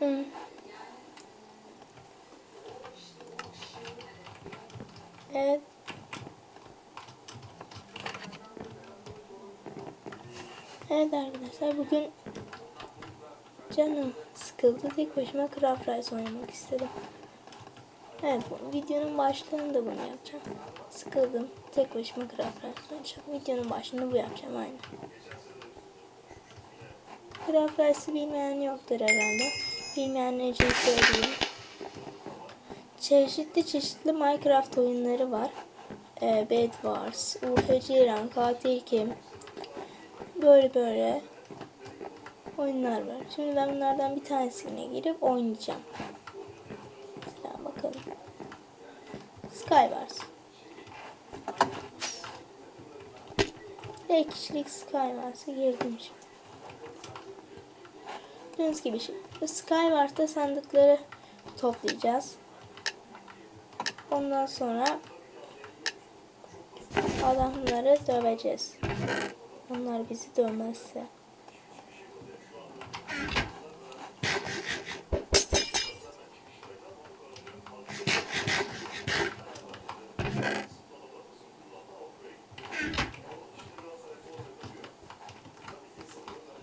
Evet. Evet arkadaşlar bugün canım sıkıldı. Tek başıma Craft Rise oynamak istedim. Evet videonun başlığında bunu yapacağım. Sıkıldım. Tek başıma Craft Rise oynayacağım. Videonun başlığında bu yapacağım aynı. Craft Rice'ı bilmeyen yoktur herhalde. Bilmeyenler söyleyeyim. Çeşitli çeşitli Minecraft oyunları var. Ee, Bed Wars, UFC Run, Katil Kim. Böyle böyle oyunlar var. Şimdi ben bunlardan bir tanesine girip oynayacağım. Mesela bakalım. Skywars. Tek kişilik Skywars'a girdim şimdi. Gördüğünüz gibi şimdi Skywars'ta sandıkları toplayacağız. Ondan sonra adamları döveceğiz. Onlar bizi dövmezse.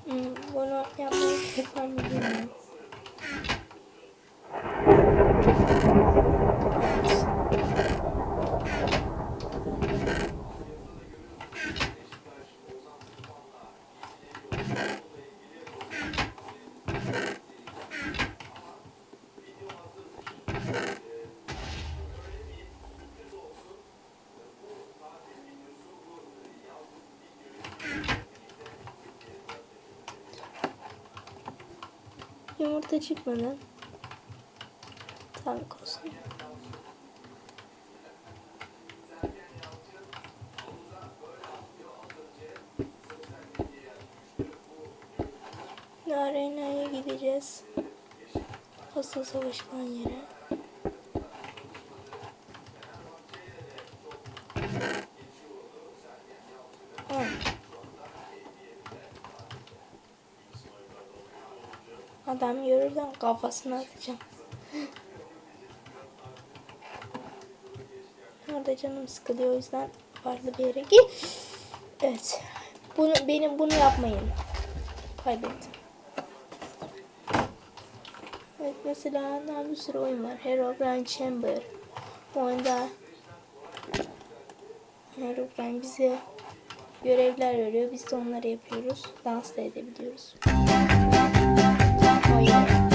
Hmm, bunu yapmayı tekrar mı bilmiyorum. Yumurta çıkmadı. Sağlık olsun. Arena'ya gideceğiz. Asıl savaşılan yere. Adam yürürden kafasına atacağım. Orada canım sıkılıyor o yüzden farklı bir yere git. Evet. Bunu benim bunu yapmayın. Kaybettim. Evet mesela daha bir sürü oyun var. Herobrine Chamber. Bu oyunda Herobrine bize görevler veriyor. Biz de onları yapıyoruz. Dans da edebiliyoruz. Oyun.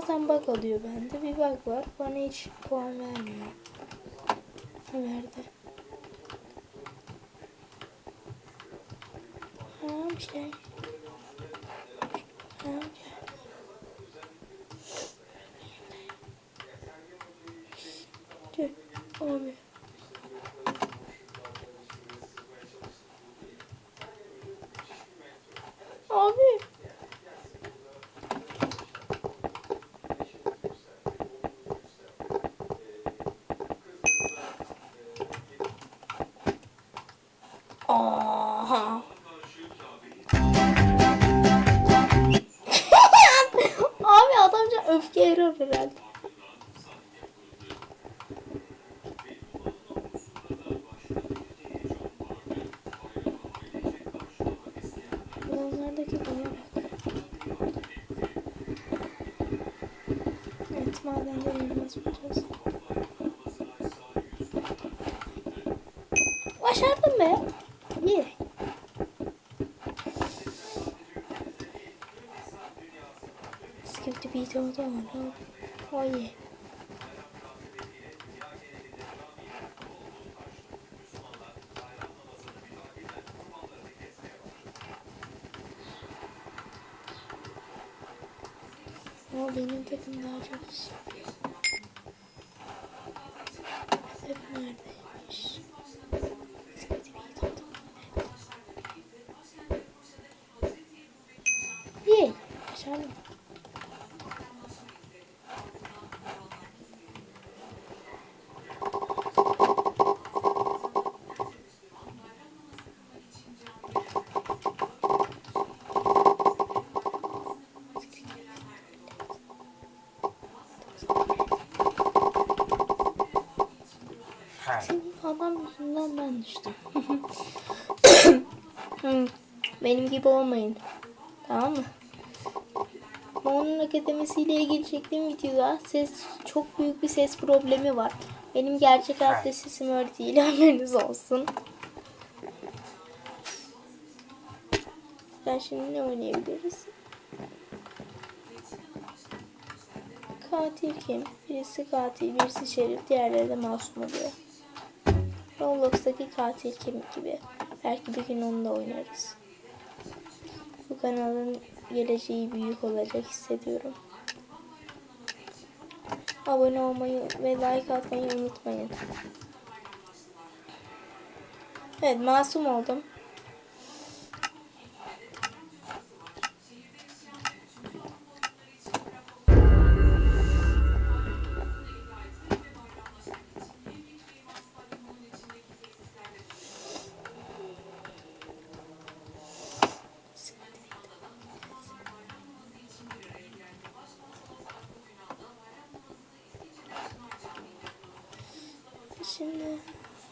Bazen bug oluyor bende. Bir bug var. Bana hiç puan vermiyor. Ha, Verdi. Tamam şey. Tamam şey. Tüh, abi. Abi. Madende elmas bulacağız. Başardım be. Skip the beat oldu ama. Oh yeah. Yüzünden ben düştüm. Benim gibi olmayın. Tamam mı? Onun akademisiyle ilgili çektiğim videoda ses çok büyük bir ses problemi var. Benim gerçek hayatta sesim öyle değil haberiniz olsun. Ben şimdi ne oynayabiliriz? Katil kim? Birisi katil, birisi şerif, diğerleri de masum oluyor. Roblox'taki katil kim gibi. Belki bir gün onu da oynarız. Bu kanalın geleceği büyük olacak hissediyorum. Abone olmayı ve like atmayı unutmayın. Evet masum oldum.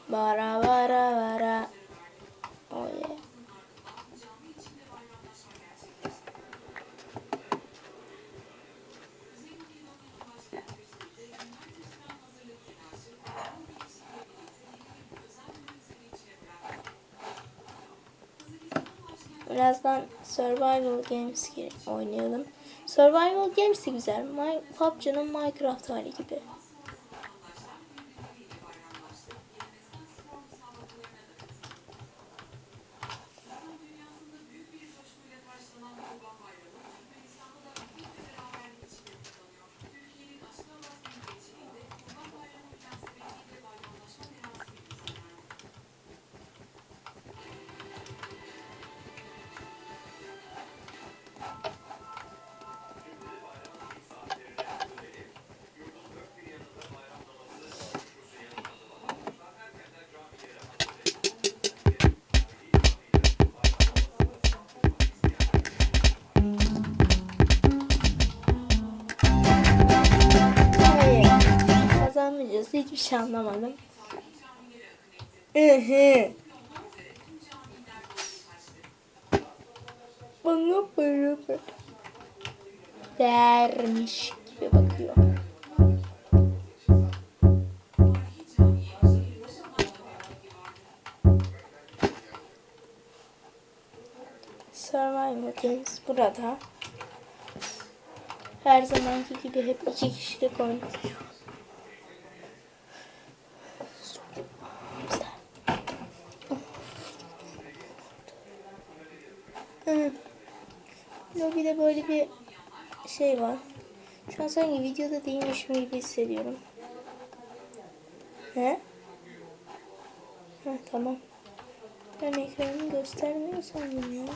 Bara bara bara. Oh yeah. Birazdan Survival Games oynayalım. Survival Games de güzel. My, PUBG'nin Minecraft hali gibi. Hiçbir şey anlamadım. Ehe. Bana para ver. Dermiş gibi bakıyor. Survival Games burada. Her zamanki gibi hep iki kişilik oynuyor. Lobide böyle bir şey var. Şu an sanki videoda değilmişim gibi hissediyorum. He? Ha tamam. Ben ekranımı göstermiyor sandım.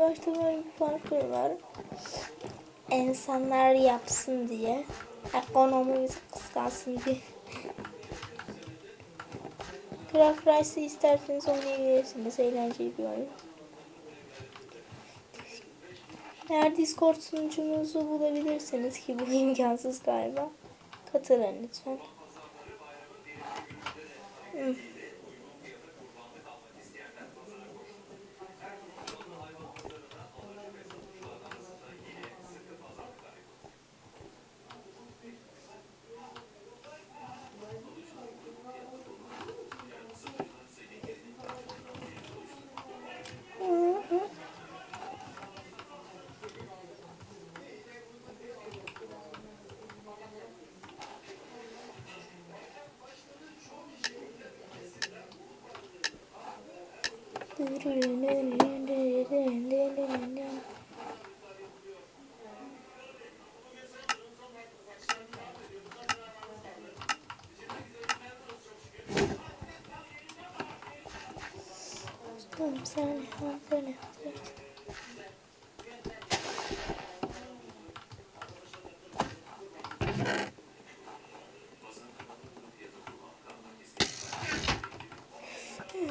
Başta böyle bir parkur var. İnsanlar yapsın diye. Ekonomimiz kıskansın diye. Craft Rice'ı isterseniz oynayabilirsiniz. Eğlenceli bir oyun. Eğer Discord sunucumuzu bulabilirsiniz ki bu imkansız galiba. Katılın lütfen. Hı. Hı hı. Tamam sen sen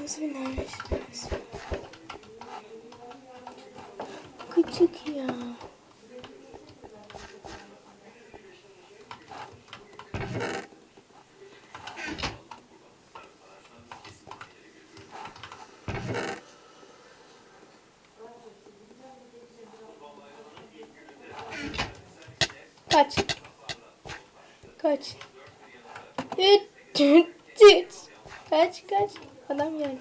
Bismillahirrahmanirrahim. Küçük ya. Kaç. Kaç. Kaç kaç. Adam yani.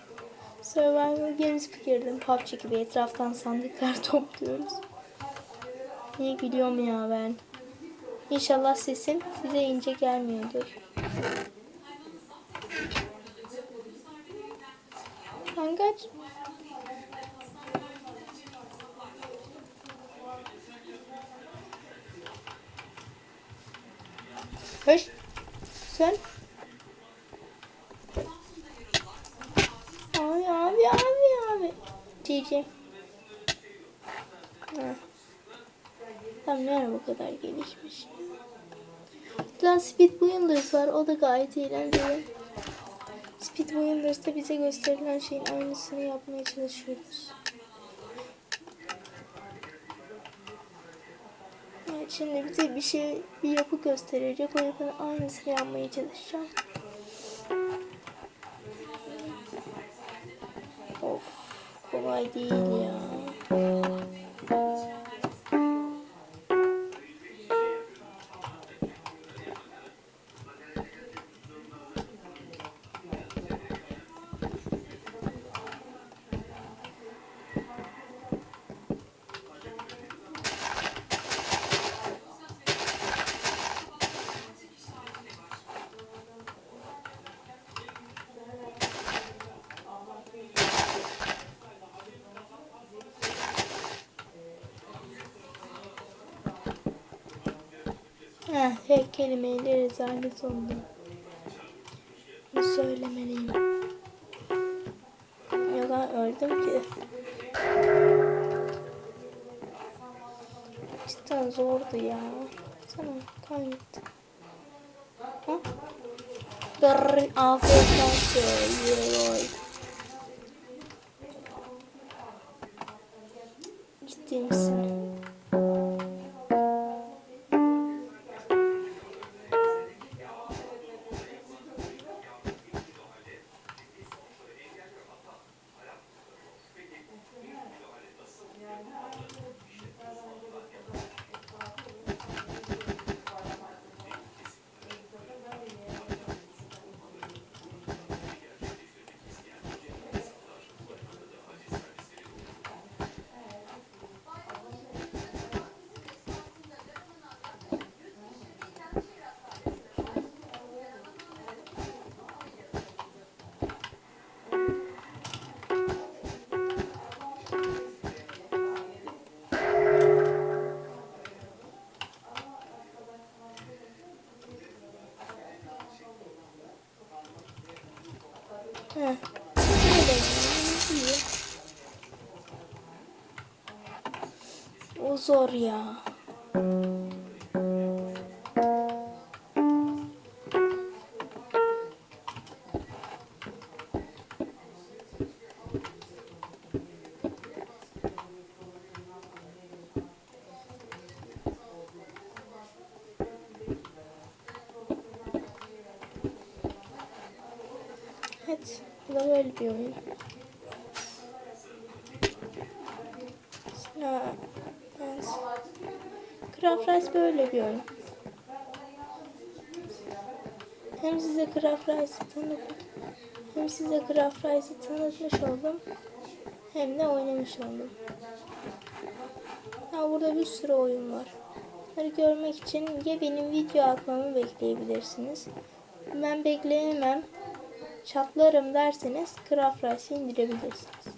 Survival Games girdim. PUBG gibi etraftan sandıklar topluyoruz. Niye gülüyorum ya ben? İnşallah sesim size ince gelmiyordur. Sen Hoş. Sen. Abi abi abi abi. GG. Ha. Tam ara bu kadar gelişmiş. Lan Speed Wonders var. O da gayet eğlenceli. Speed Wonders'ta bize gösterilen şeyin aynısını yapmaya çalışıyoruz. Şimdi bize bir şey, bir yapı gösterecek. O yapının aynısını yapmaya çalışacağım. Of, kolay değil ya. Heh, tek kelimeyle rezalet oldu. Bunu söylemeliyim. Ya ben öldüm ki. Cidden zordu ya. Sana kayıt. Ha? Gırrın afiyet olsun. Sorry, yeah. Evet, bu da. Craft böyle bir oyun. Hem size Craft Rice'ı hem size Craft tanıtmış oldum. Hem de oynamış oldum. Ya burada bir sürü oyun var. Bunları görmek için ya benim video atmamı bekleyebilirsiniz. Ben bekleyemem, çatlarım derseniz Craft Rice'ı indirebilirsiniz.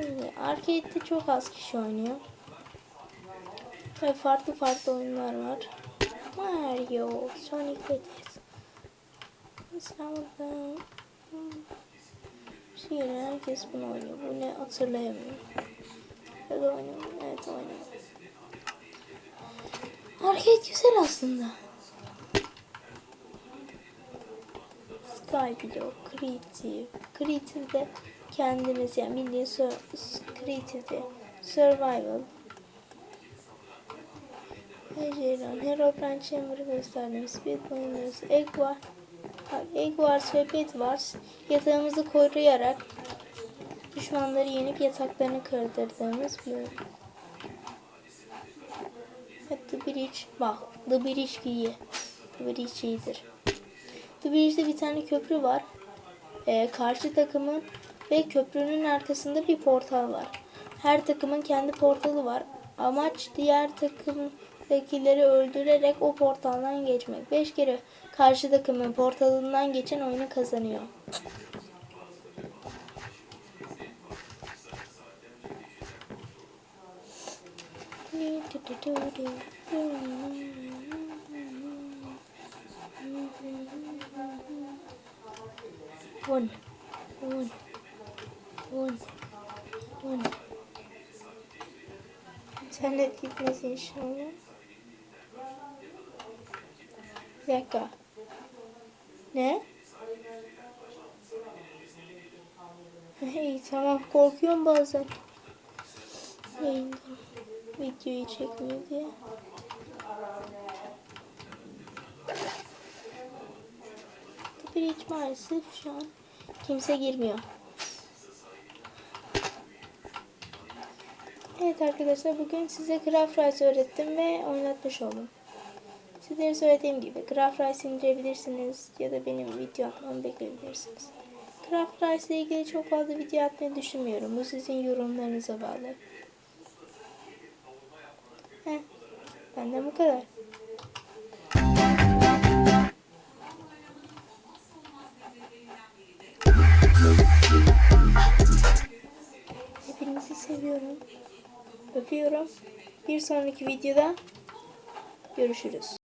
Şimdi arcade'de çok az kişi oynuyor. Ve farklı farklı oyunlar var. Mario, Sonic Tez. Mesela burada hmm, şey herkes bunu oynuyor. Bu ne hatırlayamıyorum. Ya da oynuyorum. Evet oynuyorum. Arcade güzel aslında. Skyblock, Creative. Creative'de kendiniz yani bildiğin sur- Creative'de Survival. Hejeron, Herobrine Chamber'ı gösterdim. Speed Winners, Egg var. Egg Wars ve Bed yatağımızı koruyarak düşmanları yenip yataklarını kırdırdığımız. Hep The Bridge, bak The Bridge iyi. The Bridge iyidir. Bridge'de bir tane köprü var. Ee, karşı takımın ve köprünün arkasında bir portal var. Her takımın kendi portalı var. Amaç diğer takımdakileri öldürerek o portaldan geçmek. 5 kere karşı takımın portalından geçen oyunu kazanıyor. One, one, one, one. İnternet gitmez inşallah. Bir dakika. Ne? İyi tamam korkuyorum bazen. Yayında videoyu çekmiyor diye. Hiç maalesef şu an kimse girmiyor. Evet arkadaşlar bugün size Craft Rice öğrettim ve oynatmış oldum. Sizlere söylediğim gibi Craft Rice indirebilirsiniz ya da benim video atmamı bekleyebilirsiniz. Craft Rice ile ilgili çok fazla video atmayı düşünmüyorum. Bu sizin yorumlarınıza bağlı. Heh, benden bu kadar. Hepinizi seviyorum. Öpüyorum. Bir sonraki videoda görüşürüz.